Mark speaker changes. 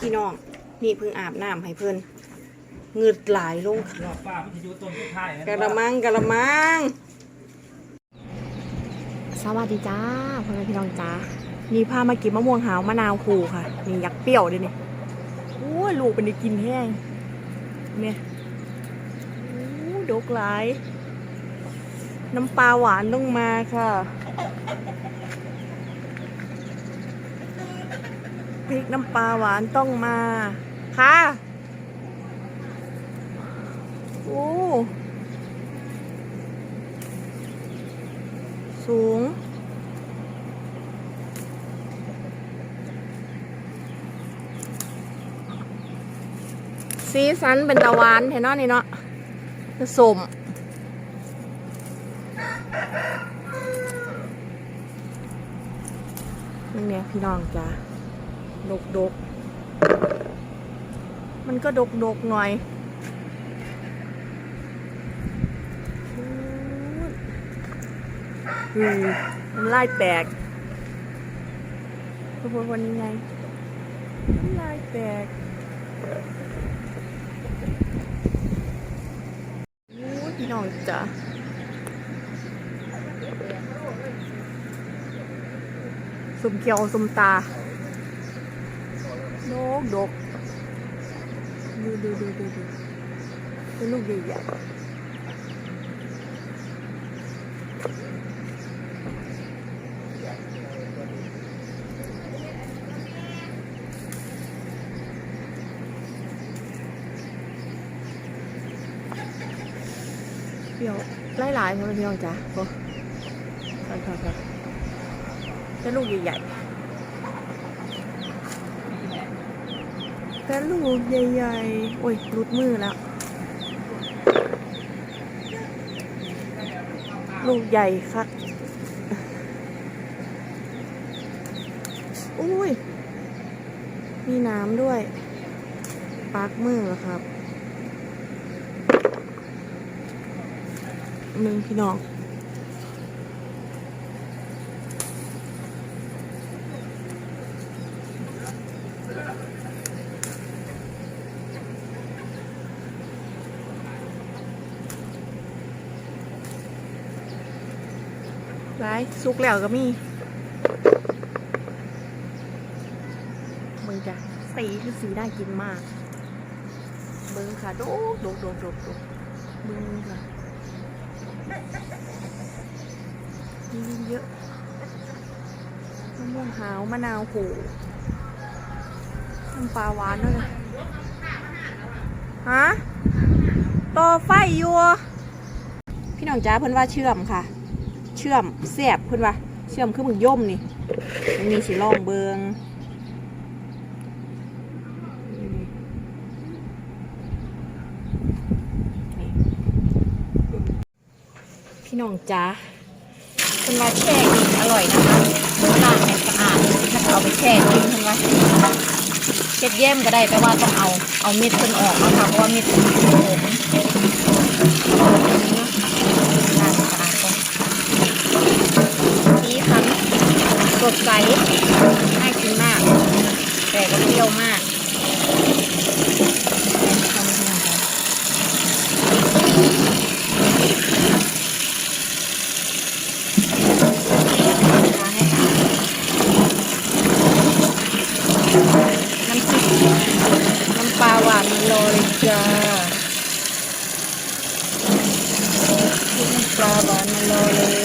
Speaker 1: พี่น้อง นี่เพิ่งอาบน้ำให้เพิ่นเหงืดไหลายลงค่ะ
Speaker 2: รอบป้าพิทยุต้นทุกท้าย
Speaker 1: กระมังกระมัง
Speaker 3: สวัสดีจ้าพ่อแม่พี่น้องจ้านี่พามากินมะม่วงหาวมะนาวคูค่ะ นี่ยักษ์เปรี้ยวด้วยนี่โอ้ยลูกเป็นได้กินแห้งเนี่ยโอ้ดกหลาย น้ำปลาหวานต้องมาค่ะ พริกน้ำปลาหวานต้องมา ค่ะ โอ้ สูง สีสันเป็นตะวานแทนเนาะนี่เนาะผสมนี่เนี่ยพี่น้องจ้ะ ดกดกๆมันก็ดกดกๆหน่อย อืมมันไล่แตกทุกคนวันนี้ไงมันไล่แตกโอ้ยพี่น้องจ้ะสมเกียวสมตา กดกดูดูดูดูดูเป็นลูกใหญ่เปรี้ยวไล่หลายๆใช่ไหมพี่น้องจ้ะโอ้ครับครับครับเป็นลูกใหญ่ๆ เป็นลูกใหญ่ๆ โอ้ยรุดมือแล้ว ลูกใหญ่ครับอุ้ย มีน้ำด้วย ปากมือเหรอครับหนึ่งพี่น้อง ไรสุกแล้วก็มีมึงจ้ะสีคือสีได้กินมากเบิ้งค่ะโดกโดกโดกโดกโดกเบิ้งค่ะมีเยอะมะม่วงหาวมะนาวโหน้ำปลาหวานด้วยฮะต่อไฟอยู่พี่น้องจ้าเพิ่นว่าเชื่อมค่ะ เชื่อมแสบเพื่อนว่าเชื่อมคือมึงย่มนี่มันมีสีล่องเบิงพี่น้องจ้าเพื่อนว่าแช่กินอร่อยนะคะล้างให้สะอาดแล้วก็เอาไปแช่กินเพื่อนว่าเช็ดเยี่ยมก็ได้แต่ว่าต้องเอาเอาเม็ดเพิ่นออกนะคะเพราะว่าเม็ดเพิ่นขมล้างให้สะอาดก่อน สีสันสดใสน่ากินมาก แต่ก็เปรี้ยวมาก น้ำพริกน้ำปลาหวานมันรอเลยจ้าน้ำปลาหวานมันรอเลย